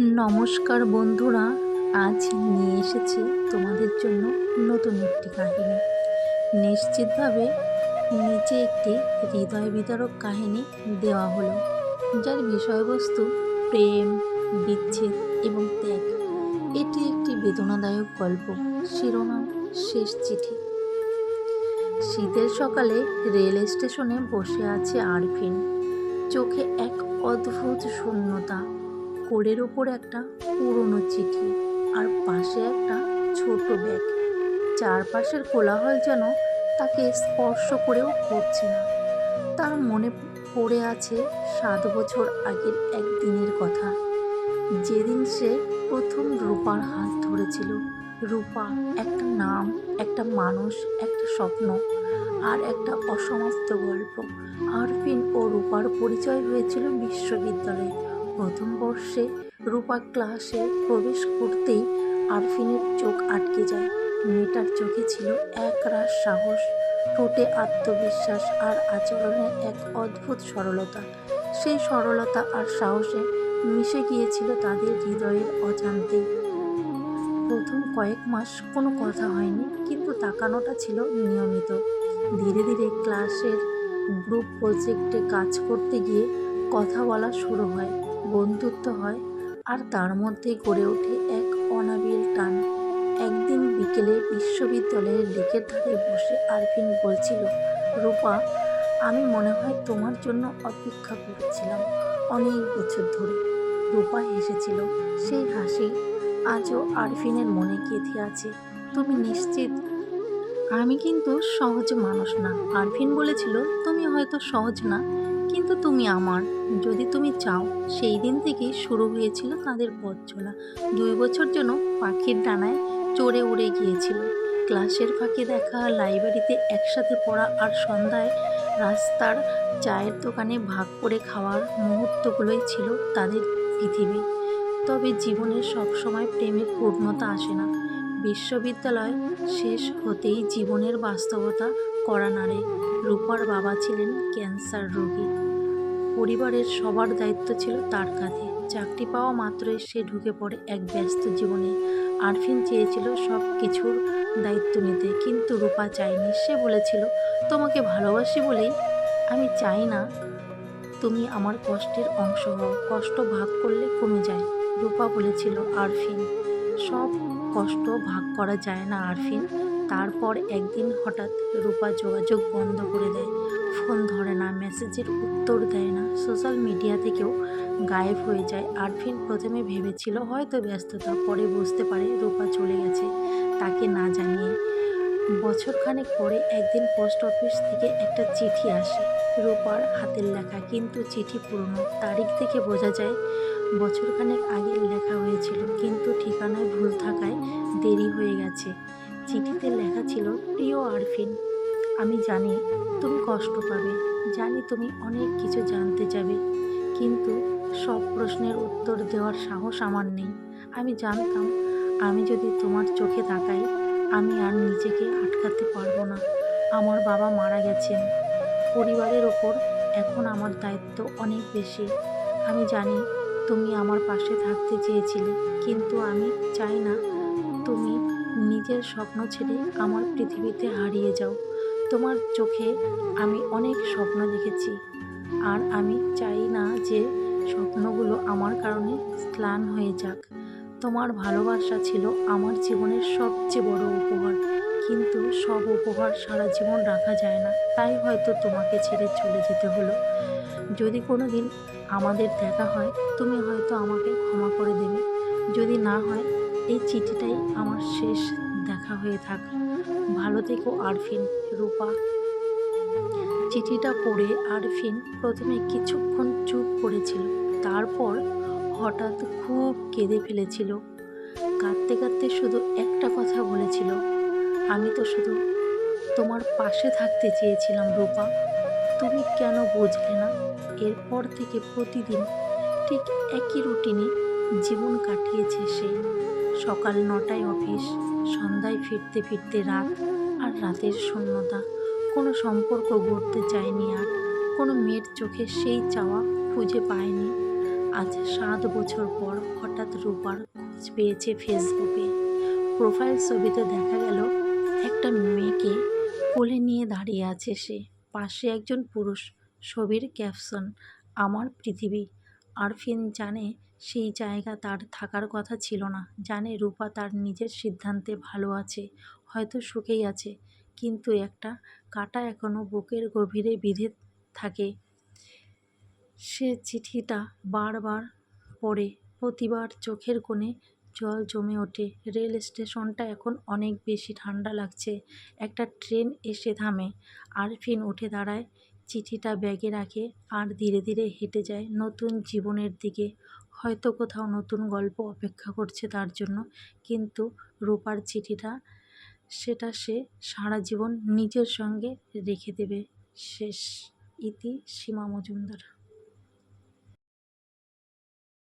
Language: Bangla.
নমস্কার বন্ধুরা, আজ নিয়ে এসেছি তোমাদের জন্য নতুন একটি কাহিনী। নিশ্চিতভাবে নিচে একটি হৃদয় বিতরক কাহিনী দেওয়া হলো, যার বিষয়বস্তু প্রেম, বিচ্ছেদ এবং ত্যাগ। এটি একটি বেদনাদায়ক গল্প, শিরোনাম, শেষ চিঠি। শীতের সকালে রেল স্টেশনে বসে আছে আরফিন। চোখে এক অদ্ভুত শূন্যতা কোলের ওপর একটা পুরনো চিঠি আর পাশে একটা ছোট ব্যাগ। চারপাশের কোলাহল যেন তাকে স্পর্শ করেও করছে না। তার মনে পড়ে আছে সাত বছর আগের একদিনের কথা। যেদিন সে প্রথম রূপার হাত ধরেছিল। রূপা একটা নাম, একটা মানুষ, একটা স্বপ্ন আর একটা অসমাপ্ত গল্প। আরফিন ও রূপার পরিচয় হয়েছিল বিশ্ববিদ্যালয়ে। প্রথম বর্ষে রূপা ক্লাসে প্রবেশ করতেই আরফিনের চোখ আটকে যায়। মেয়েটার চোখে ছিল এক রাস সাহস, ঠোঁটে আত্মবিশ্বাস আর আচরণে এক অদ্ভুত সরলতা। সেই সরলতা আর সাহসে মিশে গিয়েছিল তাদের হৃদয়ের অজান্তে প্রথম কয়েক মাস কোনো কথা হয়নি, কিন্তু তাকানোটা ছিল নিয়মিত। ধীরে ধীরে ক্লাসের গ্রুপ প্রজেক্টে কাজ করতে গিয়ে কথা বলা শুরু হয়। বন্ধুত্ব হয় আর তার মধ্যে গড়ে ওঠে এক অনাবিল টান। একদিন বিকেলে বিশ্ববিদ্যালয়ের লেকের ধারে বসে আরফিন বলছিল, রূপা, আমি মনে হয় তোমার জন্য অপেক্ষা করেছিলাম অনেক বছর ধরে। রূপা হেসেছিল, সেই হাসি আজও আরফিনের মনে গেঁথে আছে। তুমি নিশ্চিত? আমি কিন্তু সহজ মানুষ না। আরফিন বলেছিল, তুমি হয়তো সহজ না। কিন্তু তুমি আমার। যদি তুমি চাও, সেই দিন থেকেই শুরু হয়েছিল তাদের পথ চলা। দুই বছর যেন পাখির ডানায় চড়ে উড়ে গিয়েছিল। ক্লাসের ফাঁকে দেখা, লাইব্রেরিতে একসাথে পড়া আর সন্ধ্যায় রাস্তার চায়ের দোকানে ভাগ করে খাওয়ার মুহূর্তগুলোই ছিল তাদের পৃথিবী। তবে জীবনে সবসময় প্রেমের পূর্ণতা আসে না। বিশ্ববিদ্যালয় শেষ হতেই জীবনের বাস্তবতা করা নাড়ে। রূপার বাবা ছিলেন ক্যান্সার রোগী। পরিবারের সবার দায়িত্ব ছিল তার কাঁধে। চাকরি পাওয়া মাত্রই সে ঢুকে পড়ে এক ব্যস্ত জীবনে। আরফিন চেয়েছিল সব কিছুর দায়িত্ব নিতে, কিন্তু রূপা চায়নি। সে বলেছিল, তোমাকে ভালোবাসি বলেই আমি চাই না তুমি আমার কষ্টের অংশ হও। কষ্ট ভাগ করলে কমে যায়। রূপা বলেছিল, আরফিন, সব কষ্ট ভাগ করা যায় না, আরফিন। তারপর একদিন হঠাৎ রূপা যোগাযোগ বন্ধ করে দেয়। ফোন ধরে না, মেসেজের উত্তর দেয় না। সোশ্যাল মিডিয়া থেকেও গায়েব হয়ে যায়। আরফিন প্রথমে ভেবেছিল হয়তো ব্যস্ততা, পরে বুঝতে পারে রূপা চলে গেছে তাকে না জানিয়ে। বছরখানেক পরে একদিন পোস্ট অফিস থেকে একটা চিঠি আসে রূপার হাতের লেখা, কিন্তু চিঠি পুরনো। তারিখ থেকে বোঝা যায়, বছরখানেক আগে লেখা হয়েছিল, কিন্তু ঠিকানায় ভুল থাকায় দেরি হয়ে গেছে। চিঠিতে লেখা ছিল, প্রিয় আরফিন, আমি জানি তুমি কষ্ট পাবে, জানি তুমি অনেক কিছু জানতে চাবে কিন্তু সব প্রশ্নের উত্তর দেওয়ার সাহস আমার নেই। আমি জানতাম, আমি যদি তোমার চোখে তাকাই, আমি আর নিজেকে আটকাতে পারব না। আমার বাবা মারা গেছেন। পরিবারের ওপর এখন আমার দায়িত্ব অনেক বেশি। আমি জানি তুমি আমার পাশে থাকতে চেয়েছিলে, কিন্তু আমি চাই না তুমি নিজের স্বপ্ন ছেড়ে আমার পৃথিবীতে হারিয়ে যাও। তোমার চোখে আমি অনেক স্বপ্ন দেখেছি। আর আমি চাই না যে স্বপ্নগুলো আমার কারণে স্লান হয়ে যাক। তোমার ভালোবাসা ছিল আমার জীবনের সবচেয়ে বড় উপহার। কিন্তু সব উপহার সারা জীবন রাখা যায় না। তাই হয়তো তোমাকে ছেড়ে চলে যেতে হলো। যদি কোনো দিন আমাদের দেখা হয়, তুমি হয়তো আমাকে ক্ষমা করে দেবে। যদি না হয় এই চিঠিটাই আমার শেষ দেখা হয়ে থাক। ভালো থেকো, আরফিন, রূপা। চিঠিটা পড়ে আরফিন প্রথমে কিছুক্ষণ চুপ করেছিল, তারপর হঠাৎ খুব কেঁদে ফেলেছিল। কাঁদতে কাঁদতে শুধু একটা কথা বলেছিল, আমি তো শুধু তোমার পাশে থাকতে চেয়েছিলাম, রূপা। তুমি কেন বুঝলে না? এরপর থেকে প্রতিদিন ঠিক একই রুটিনে জীবন কাটিয়েছে সে। সকাল নটায় অফিস, সন্ধ্যায় ফিরতে ফিরতে রাত, আর রাতের শূন্যতা। কোনো সম্পর্ক গড়তে চায়নি আর, কোনো মেয়ের চোখে সেই চাওয়া খুঁজে পায়নি। আজ সাত বছর পর হঠাৎ রূপার খোঁজ পেয়েছে ফেসবুকে। প্রোফাইল ছবিতে দেখা গেল, একটা মেয়েকে কোলে নিয়ে দাঁড়িয়ে আছে সে। পাশে একজন পুরুষ, ছবির ক্যাপশন, আমার পৃথিবী। আরফিন জানে সেই জায়গা তার থাকার কথা ছিল না। জানে রূপা তার নিজের সিদ্ধান্তে ভালো আছে, হয়তো সুখেই আছে। কিন্তু একটা কাটা এখনও বুকের গভীরে বিঁধে থাকে। সে চিঠিটা বারবার পড়ে, প্রতিবার চোখের কোণে জল জমে ওঠে। রেল স্টেশনটা এখন অনেক বেশি ঠান্ডা লাগছে। একটা ট্রেন এসে থামে। আরফিন উঠে দাঁড়ায়। চিঠিটা ব্যাগে রাখে আর ধীরে ধীরে হেঁটে যায় নতুন জীবনের দিকে। হয়তো কোথাও নতুন গল্প অপেক্ষা করছে তার জন্য। কিন্তু রূপার চিঠিটা, সেটা সে সারা জীবন নিজের সঙ্গে রেখে দেবে। শেষ ইতি সীমা মজুমদার।